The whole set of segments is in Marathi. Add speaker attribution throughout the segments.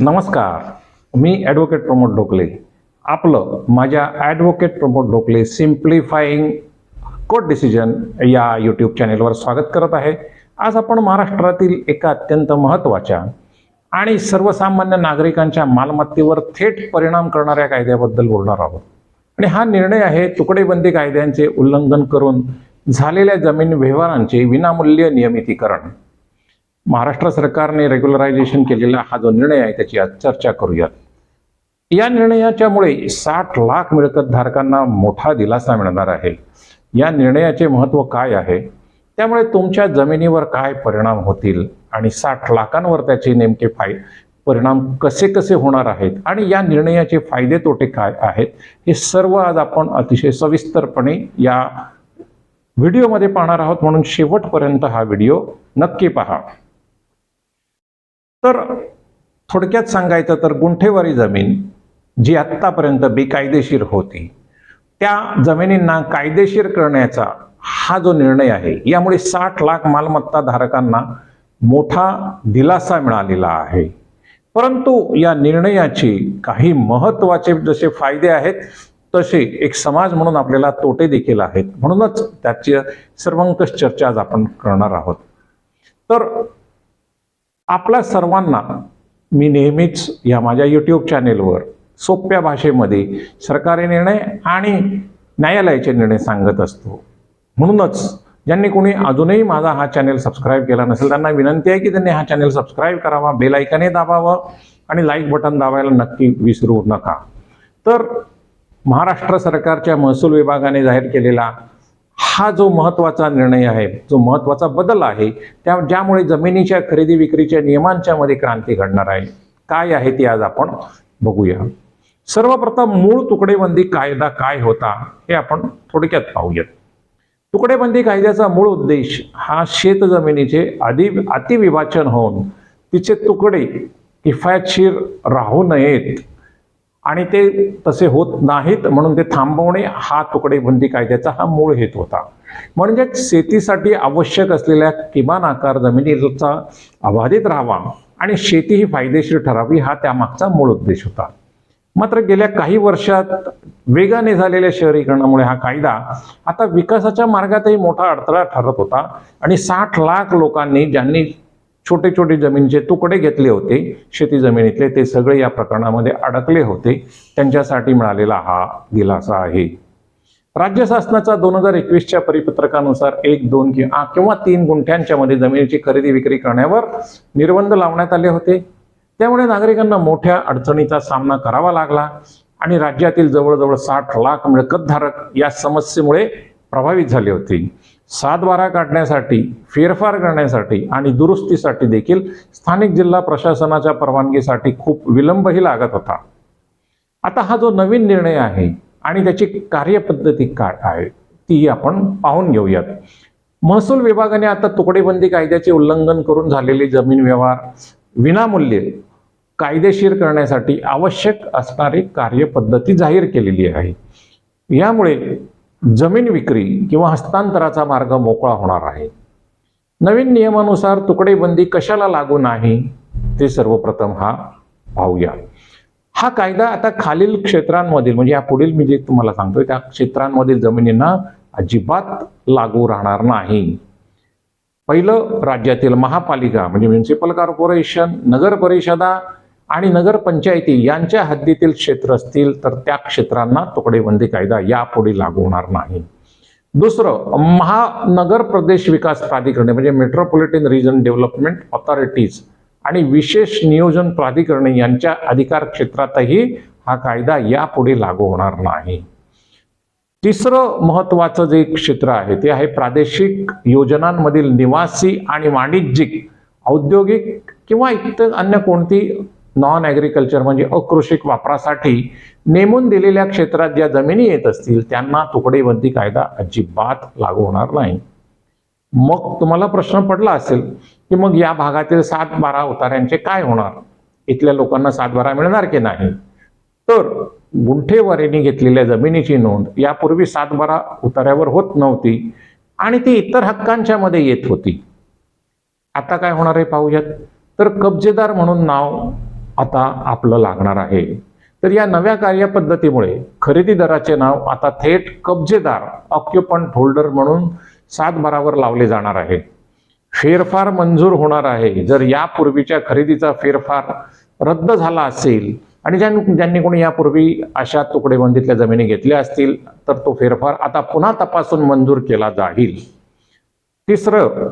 Speaker 1: नमस्कार मी ॲडव्होकेट प्रमोद ढोकले. आपलं माझ्या advocate Pramod Dhokle simplifying court decision या यूट्यूब चॅनेलवर स्वागत करत आहे. आज आपण महाराष्ट्रातील एका अत्यंत महत्त्वाच्या आणि सर्वसामान्य नागरिकांच्या मालमत्तेवर थेट परिणाम करणाऱ्या कायद्याबद्दल बोलणार आहोत. आणि हा निर्णय आहे तुकडेबंदी कायद्यांचे उल्लंघन करून झालेल्या जमीन व्यवहारांचे विनामूल्य नियमितीकरण. महाराष्ट्र सरकारने रेग्युलरायझेशन केलेला हा जो निर्णय आहे त्याची आज चर्चा करूयात या निर्णयाच्यामुळे साठ लाख मिळकतधारकांना मोठा दिलासा मिळणार आहे. या निर्णयाचे महत्त्व काय आहे? त्यामुळे तुमच्या जमिनीवर काय परिणाम होतील? आणि साठ लाखांवर त्याचे नेमके फाय परिणाम कसे कसे होणार आहेत? आणि या निर्णयाचे फायदे तोटे काय आहेत? हे सर्व आज आपण अतिशय सविस्तरपणे या व्हिडिओमध्ये पाहणार आहोत. म्हणून शेवटपर्यंत हा व्हिडिओ नक्की पहा. तर थोडक्यात सांगायचं तर गुंठेवारी जमीन जी आत्तापर्यंत बेकायदेशीर होती त्या जमिनींना कायदेशीर करण्याचा हा जो निर्णय आहे यामुळे साठ लाख मालमत्ता धारकांना मोठा दिलासा मिळालेला आहे. परंतु या निर्णयाचे काही महत्त्वाचे जसे फायदे आहेत तसे एक समाज म्हणून आपल्याला तोटे देखील आहेत. म्हणूनच त्याची सर्वंकष चर्चा आज आपण करणार आहोत. तर आपल्या सर्वांना मी नेहमीच या माझ्या यूट्यूब चॅनेलवर सोप्या भाषेमध्ये सरकारी निर्णय आणि न्यायालयाचे निर्णय सांगत असतो. म्हणूनच ज्यांनी कोणी अजूनही माझा हा चॅनेल सबस्क्राईब केला नसेल त्यांना विनंती आहे की त्यांनी हा चॅनेल सबस्क्राईब करावा बेल दाबावं आणि लाईक बटन दाबायला नक्की विसरू नका. तर महाराष्ट्र सरकारच्या महसूल विभागाने जाहीर केलेला हा जो महत्त्वाचा निर्णय आहे जो महत्त्वाचा बदल आहे त्या ज्यामुळे जमिनीच्या खरेदी विक्रीच्या नियमांच्या मध्ये क्रांती घडणार आहे. काय आहे ते आज आपण बघूया. सर्वप्रथम मूळ तुकडेबंदी कायदा काय होता हे आपण थोडक्यात पाहूयात. तुकडेबंदी कायद्याचा मूळ उद्देश हा शेत जमिनीचे आधी अतिविभाजन होऊन तिचे तुकडे किफायतशीर राहू नयेत. आणि ते तसे होत नाहीत म्हणून ते थांबवणे हा तुकडेबंदी कायद्याचा हा मूळ हेतू होता. म्हणजे शेतीसाठी आवश्यक असलेल्या किमान आकार जमिनीचा अबाधित राहावा आणि शेती ही फायदेशीर ठरावी हा त्यामागचा मूळ उद्देश होता. मात्र गेल्या काही वर्षात वेगाने झालेल्या शहरीकरणामुळे हा कायदा आता विकासाच्या मार्गातही मोठा अडथळा ठरत होता आणि साठ लाख लोकांनी ज्यांनी छोटे छोटे जमिनीचे तुकडे घेतले होते शेती जमिनीतले ते सगळे या प्रकरणामध्ये अडकले होते. त्यांच्यासाठी मिळालेला हा दिलासा आहे. राज्य शासनाचा दोन हजार एकवीसच्या परिपत्रकानुसार एक दोन किंवा किंवा तीन गुंठ्यांच्या मध्ये जमिनीची खरेदी विक्री करण्यावर निर्बंध लावण्यात आले होते. त्यामुळे नागरिकांना मोठ्या अडचणीचा सामना करावा लागला आणि राज्यातील जवळजवळ साठ लाख मिळकतधारक या समस्येमुळे प्रभावित झाले होते. सातबारा काढण्यासाठी फेरफार करण्यासाठी आणि दुरुस्तीसाठी देखील स्थानिक जिल्हा प्रशासनाच्या परवानगीसाठी खूप विलंबही लागत होता. आता हा जो नवीन निर्णय आहे आणि त्याची कार्यपद्धती काय आहे ती आपण पाहून घेऊयात. महसूल विभागाने आता तुकडेबंदी कायद्याचे उल्लंघन करून झालेले जमीन व्यवहार विनामूल्य कायदेशीर करण्यासाठी आवश्यक असणारी कार्यपद्धती जाहीर केलेली आहे. यामुळे जमीन विक्री किंवा हस्तांतराचा मार्ग मोकळा होणार आहे. नवीन नियमानुसार तुकडेबंदी कशाला लागू नाही ते सर्वप्रथम हा पाहूया. हा कायदा आता खालील क्षेत्रांमधील म्हणजे या पुढील मी जे तुम्हाला सांगतोय त्या क्षेत्रांमधील जमिनींना अजिबात लागू राहणार नाही. पहिलं राज्यातील महापालिका म्हणजे म्युन्सिपल कॉर्पोरेशन नगर परिषदा आणि नगरपंचायती यांच्या हद्दीतील क्षेत्र असतील तर त्या क्षेत्रांना तुकडेबंदी कायदा यापुढे लागू होणार नाही. दुसरं महानगर प्रदेश विकास प्राधिकरणे म्हणजे मेट्रोपॉलिटन रिजन डेव्हलपमेंट ऑथॉरिटीज आणि विशेष नियोजन प्राधिकरणे यांच्या अधिकार क्षेत्रातही हा कायदा यापुढे लागू होणार नाही. तिसरं महत्वाचं जे क्षेत्र आहे ते आहे प्रादेशिक योजनांमधील निवासी आणि वाणिज्यिक औद्योगिक किंवा इतर अन्य कोणती नॉन ॲग्रिकल्चर म्हणजे अकृषिक वापरासाठी नेमून दिलेल्या क्षेत्रात ज्या जमिनी येत असतील त्यांना तुकडेबंदी कायदा अजिबात लागू होणार नाही. मग तुम्हाला प्रश्न पडला असेल की मग या भागातील सात बारा उतार्यांचे काय होणार? इथल्या लोकांना सात बारा मिळणार की नाही? तर गुंठेवारीने घेतलेल्या जमिनीची नोंद यापूर्वी सात बारा उतार्यावर होत नव्हती आणि ती इतर हक्कांच्या मध्ये येत होती. आता काय होणार आहे पाहूयात. तर कब्जेदार म्हणून नाव आता आपलं लागणार आहे. तर या नव्या कार्यपद्धतीमुळे खरेदीदाराचे नाव आता थेट कब्जेदार ऑक्युपंट होल्डर म्हणून सातबारावर लावले जाणार आहे. फेरफार मंजूर होणार आहे. जर यापूर्वीच्या खरेदीचा फेरफार रद्द झाला असेल आणि ज्यांनी ज्यांनी कोणी यापूर्वी अशा तुकडेबंदीतल्या जमिनी घेतल्या असतील तर तो फेरफार आता पुन्हा तपासून मंजूर केला जाईल. तिसरं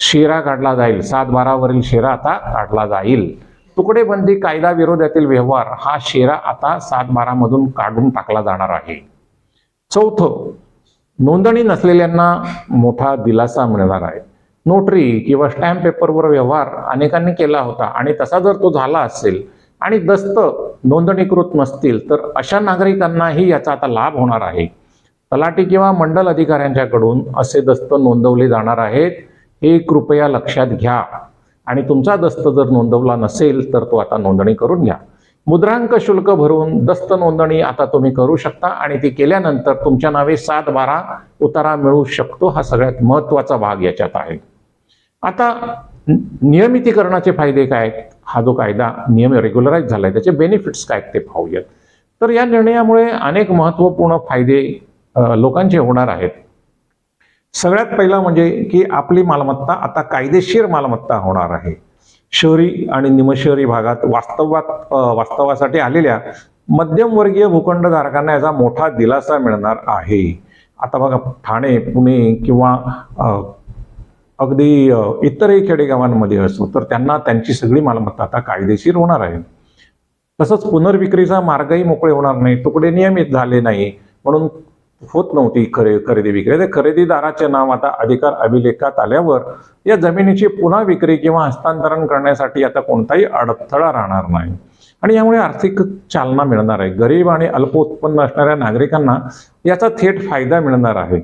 Speaker 1: शेरा काढला जाईल. सात बारावरील शेरा आता काढला जाईल. तुकडेबंदी कायदा विरोधातील व्यवहार हा शेरा आता सात बारामधून काढून टाकला जाणार आहे. चौथं नोंदणी नसलेल्यांना मोठा दिलासा मिळणार आहे. नोटरी किंवा स्टॅम्प पेपरवर व्यवहार अनेकांनी केला होता आणि तसा जर तो झाला असेल आणि दस्त नोंदणीकृत नसतील तर अशा नागरिकांनाही याचा आता लाभ होणार आहे. तलाठी किंवा मंडल अधिकाऱ्यांच्याकडून असे दस्त नोंदवले जाणार आहेत. हे कृपया लक्षात घ्या. आणि तुमचा दस्त जर नोंदवला नसेल तर तो आता नोंदणी करून घ्या. मुद्रांक शुल्क भरून दस्त नोंदणी आता तुम्ही करू शकता आणि ती केल्यानंतर तुमच्या नावे सात बारा उतारा मिळू शकतो. हा सगळ्यात महत्त्वाचा भाग याच्यात आहे. आता नियमितीकरणाचे फायदे काय आहेत? हा जो कायदा नियम रेग्युलराईज झालाय त्याचे बेनिफिट्स काय आहेत ते पाहूयात. तर या निर्णयामुळे अनेक महत्त्वपूर्ण फायदे लोकांचे होणार आहेत. सगळ्यात पहिला म्हणजे की आपली मालमत्ता आता कायदेशीर मालमत्ता होणार आहे. शहरी आणि निमशहरी भागात वास्तवात वास्तवासाठी आलेल्या मध्यमवर्गीय भूखंडधारकांना याचा मोठा दिलासा मिळणार आहे. आता बघा ठाणे पुणे किंवा अगदी इतरही खेडेगावांमध्ये असो तर त्यांना त्यांची सगळी मालमत्ता आता कायदेशीर होणार आहे. तसंच पुनर्विक्रीचा मार्गही मोकळे होणार नाही तुकडे नियमित झाले नाही म्हणून होत नव्हती खरे खरेदी विक्री. खरेदीदाराचे नाव आता अधिकार अभिलेखात आल्यावर या जमिनीची पुन्हा विक्री किंवा हस्तांतरण करण्यासाठी आता कोणताही अडथळा राहणार नाही. आणि यामुळे आर्थिक चालना मिळणार आहे. गरीब आणि अल्प उत्पन्न असणाऱ्या नागरिकांना याचा थेट फायदा मिळणार आहे.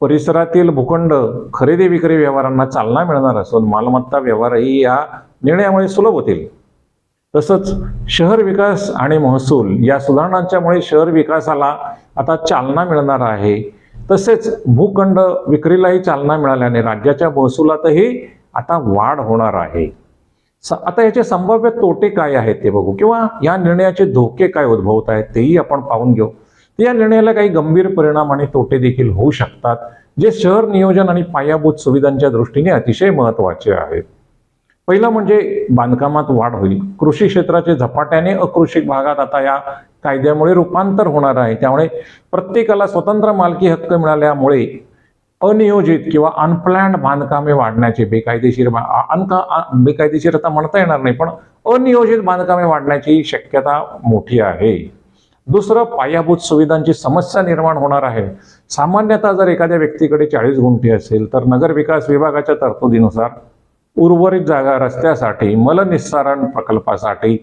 Speaker 1: परिसरातील भूखंड खरेदी विक्री व्यवहारांना चालना मिळणार असून मालमत्ता व्यवहारही या निर्णयामुळे सुलभ होतील. तसंच शहर विकास आणि महसूल या सुधारणांच्यामुळे शहर विकासाला आता चालना मिळणार आहे. तसेच भूखंड विक्रीलाही चालना मिळाल्याने राज्याच्या महसुलातही आता वाढ होणार आहे. स- आता याचे संभाव्य तोटे काय आहेत ते बघू किंवा या निर्णयाचे धोके काय उद्भवत आहेत तेही आपण पाहून घेऊ. तर या निर्णयाला काही गंभीर परिणाम आणि तोटे देखील होऊ शकतात जे शहर नियोजन आणि पायाभूत सुविधांच्या दृष्टीने अतिशय महत्त्वाचे आहेत. पहिलं म्हणजे बांधकामात वाढ होईल. कृषी क्षेत्राचे झपाट्याने अकृषिक भागात आता या कायद्यामुळे रूपांतर होणार आहे. त्यामुळे प्रत्येकाला स्वतंत्र मालकी हक्क मिळाल्यामुळे अनियोजित किंवा अनप्लॅन्ड बांधकामे वाढण्याचे बेकायदेशीर अनका बेकायदेशीर आता म्हणता येणार नाही पण अनियोजित बांधकामे वाढण्याची शक्यता मोठी आहे. दुसरं पायाभूत सुविधांची समस्या निर्माण होणार आहे. सामान्यतः जर एखाद्या व्यक्तीकडे चाळीस गुंठे असेल तर नगरविकास विभागाच्या तरतुदीनुसार उर्वरित जागा रस्त्यासाठी मलनिस्सारण प्रकल्पासाठी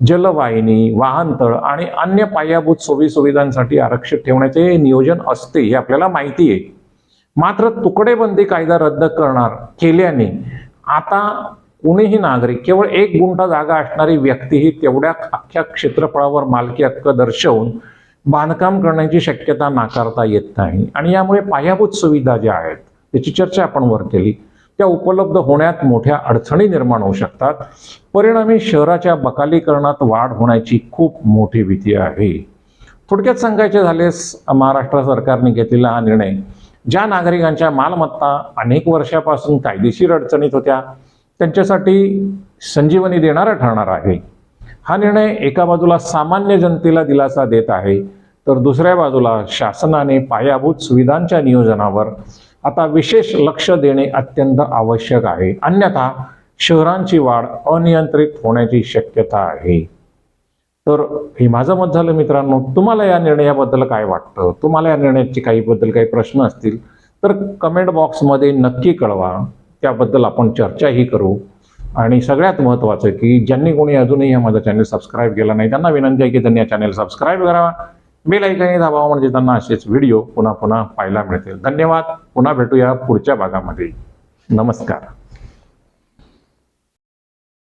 Speaker 1: जलवाहिनी वाहनतळ आणि अन्य पायाभूत सोयी सुविधांसाठी आरक्षित ठेवण्याचे नियोजन असते हे आपल्याला माहिती आहे. मात्र तुकडेबंदी कायदा रद्द करणार केल्याने आता कोणीही नागरिक केवळ एक गुंठा जागा असणारी व्यक्तीही तेवढ्या अख्ख्या क्षेत्रफळावर मालकी हक्क दर्शवून बांधकाम करण्याची शक्यता नाकारता येत नाही. आणि यामुळे पायाभूत सुविधा ज्या आहेत त्याची चर्चा आपण वर केली. त्या उपलब्ध होण्यात मोठ्या अडचणी निर्माण होऊ शकतात. परिणामी शहराच्या बकालीकरणात वाढ होण्याची खूप मोठी भीती आहे. थोडक्यात सांगायचे झालेस महाराष्ट्र सरकारने घेतलेला हा निर्णय ज्या नागरिकांच्या मालमत्ता अनेक वर्षापासून कायदेशीर अडचणीत होत्या त्यांच्यासाठी संजीवनी देणारा ठरणार आहे. हा निर्णय एका बाजूला सामान्य जनतेला दिलासा देत आहे तर दुसऱ्या बाजूला शासनाने पायाभूत सुविधांच्या नियोजनावर आता विशेष लक्ष देणे अत्यंत आवश्यक आहे. अन्यथा शहरांची वाढ अनियंत्रित होण्याची शक्यता आहे. तर हे माझं मत झालं मित्रांनो. तुम्हाला या निर्णयाबद्दल काय वाटतं? तुम्हाला या निर्णयाची काही बद्दल काही प्रश्न असतील तर कमेंट बॉक्समध्ये नक्की कळवा. त्याबद्दल आपण चर्चाही करू. आणि सगळ्यात महत्त्वाचं की ज्यांनी कोणी अजूनही हा माझा चॅनल सबस्क्राईब केला नाही त्यांना विनंती आहे की त्यांनी या चॅनल सबस्क्राईब करावा बेल ऐकाने दाबावा म्हणजे त्यांना असेच व्हिडिओ पुन्हा पुन्हा पाहायला मिळतील. धन्यवाद. पुन्हा भेटूया पुढच्या भागामध्ये. नमस्कार.